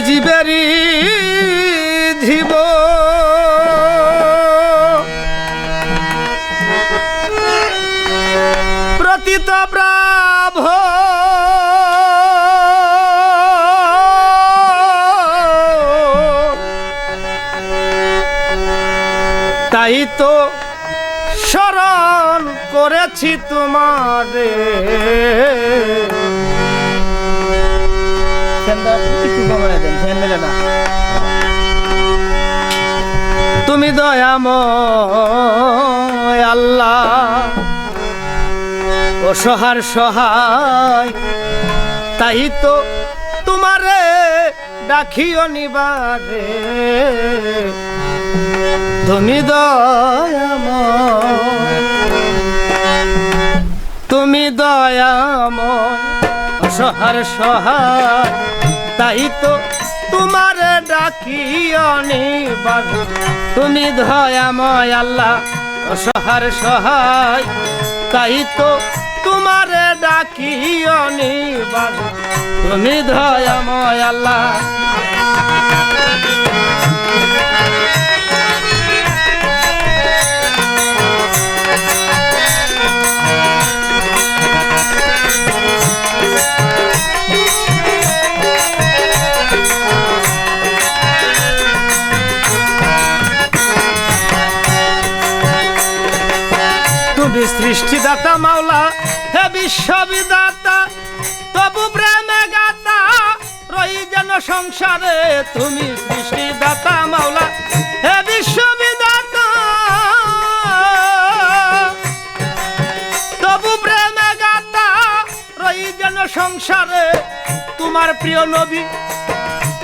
দুধেরই জীব প্রতীত ব্রাভ তাই তো স্মরণ করেছি তোমারে তুমি দয়াময় আল্লাহ, ও সহার সহায়, তাই তো তোমারে ডাকিও নিবারে। তুমি দয়াময় তুমি দয়াম সহার সহায় তাই তো তোমার ডাকি অনিবার তুমি দয়াময় আল্লাহ সহার সহায়। তাই তো তোমার ডাকি অনিবার তুমি দয়াময় আল্লাহ। বিশ্ববিদাতা, তবু প্রেমে গাতা, রই যেন সংসারে। তুমি সৃষ্টিদাতা, মাওলা, হে বিশ্ববিদাতা। তবু প্রেমে গাতা, রই যেন সংসারে। তোমার প্রিয় নবী,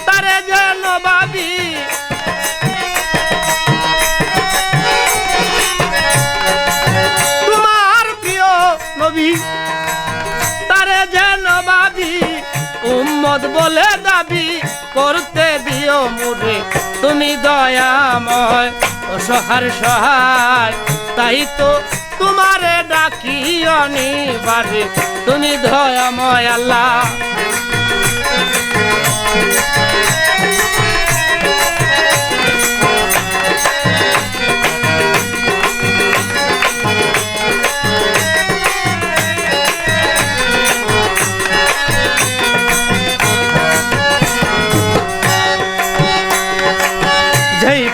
তারে যেন বাবি তোমার উম্মত বলে দাবি করতে দিও মুরে তুমি দয়াময় অসহার সহায়, তাই তো তোমারে ডাকি অনিবারে তুমি দয়াময় আল্লাহ।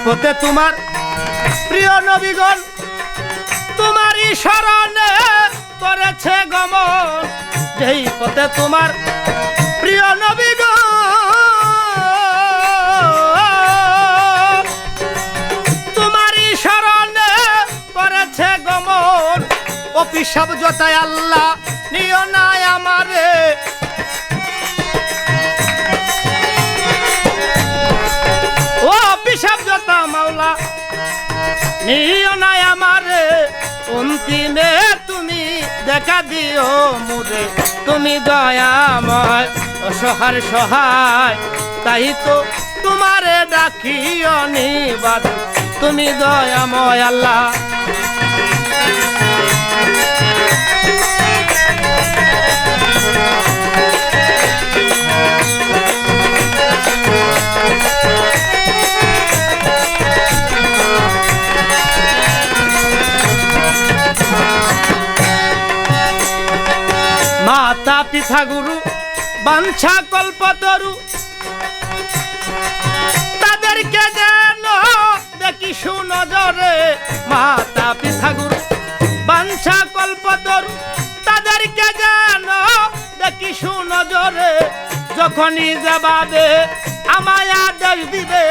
পথে তোমার প্রিয় নবীগণ, তোমারই স্মরণে করেছে গমন। যেই পথে তোমার প্রিয় নবীগণ, তোমারই স্মরণে করেছে গমন। অপিসাব যতায় আল্লাহ নিও নাই আমারে, অন্তিমে তুমি দেখা দিও মুরে। তুমি দয়াময় অসহার সহায়, তাই তো তোমারে ডাকিও নিবাদ। তুমি দয়াময় আল্লাহ মাতা পিতা গুরু, বাঞ্ছা কল্পতরু তাদেরকে যেন দেখি সুনজরে মাতা পিতা গুরু, বাঞ্ছা কল্পতরু তাদেরকে যেন দেখি সুনজরে, যখনই যাবাবে আমায় আদেশ দিবে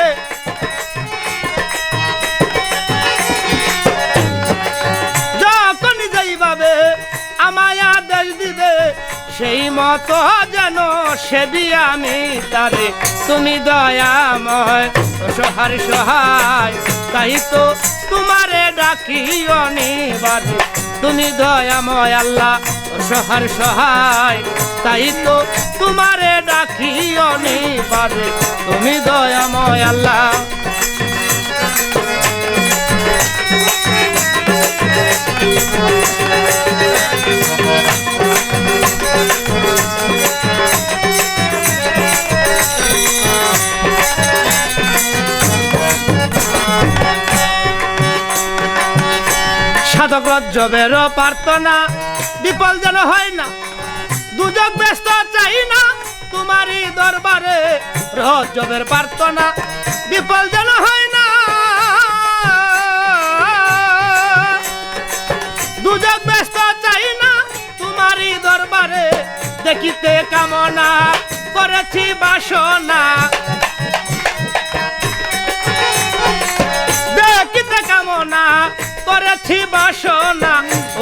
মতো যেন সেবি আমি তারে। তুমি দয়াময়, সহার সহায়, তাই তো তোমারে ডাকি অনিবারে তুমি দয়াময় আল্লাহ, সহার সহায়, তাই তো তোমারে ডাকি অনিবারে তুমি দয়াময় আল্লাহ। রজ্জবেরও প্রার্থনা। বিপল যেন হয় না, দুজক ব্যস্ত চাই না, তোমারই দরবারে রজ্জবের প্রার্থনা। বিপল যেন হয় না, দুজক ব্যস্ত চাই না, তোমারই দরবারে দেখিতে কামনা করেছি বাসনা। দেখিতে কামনা করেছি বাসনা।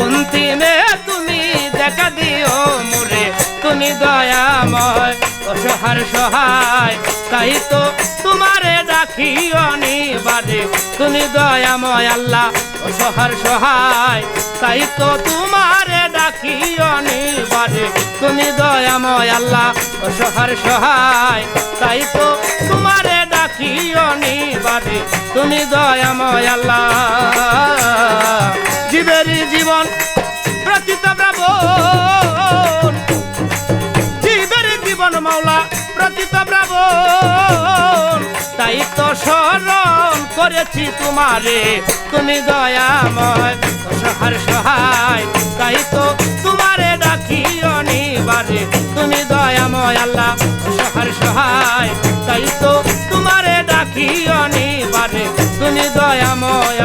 অন্তিমে তুমি দেখা দিও মোরে। তুমি দয়াময়, অসহার সহায়। তাই তো তোমারে ডাকি অনিবারে তুমি দয়াময় আল্লাহ, অসহার সহায়। তাই তো তোমারে ডাকি অনিবারে তুমি দয়াময় আল্লাহ, অসহার সহায়। তাই তো তোমারে ডাকি অনিবারে তুমি দয়াময় আল্লাহ। ব্রাবণ তাই তো স্মরণ করেছি তোমারে। তুমি দয়াময় অসহার সহায়। তাই তো তোমারে ডাকি অনিবারে তুমি দয়াময় আল্লাহ অসহার সহায়। তাই তো তোমারে ডাকি অনিবারে তুমি দয়াময়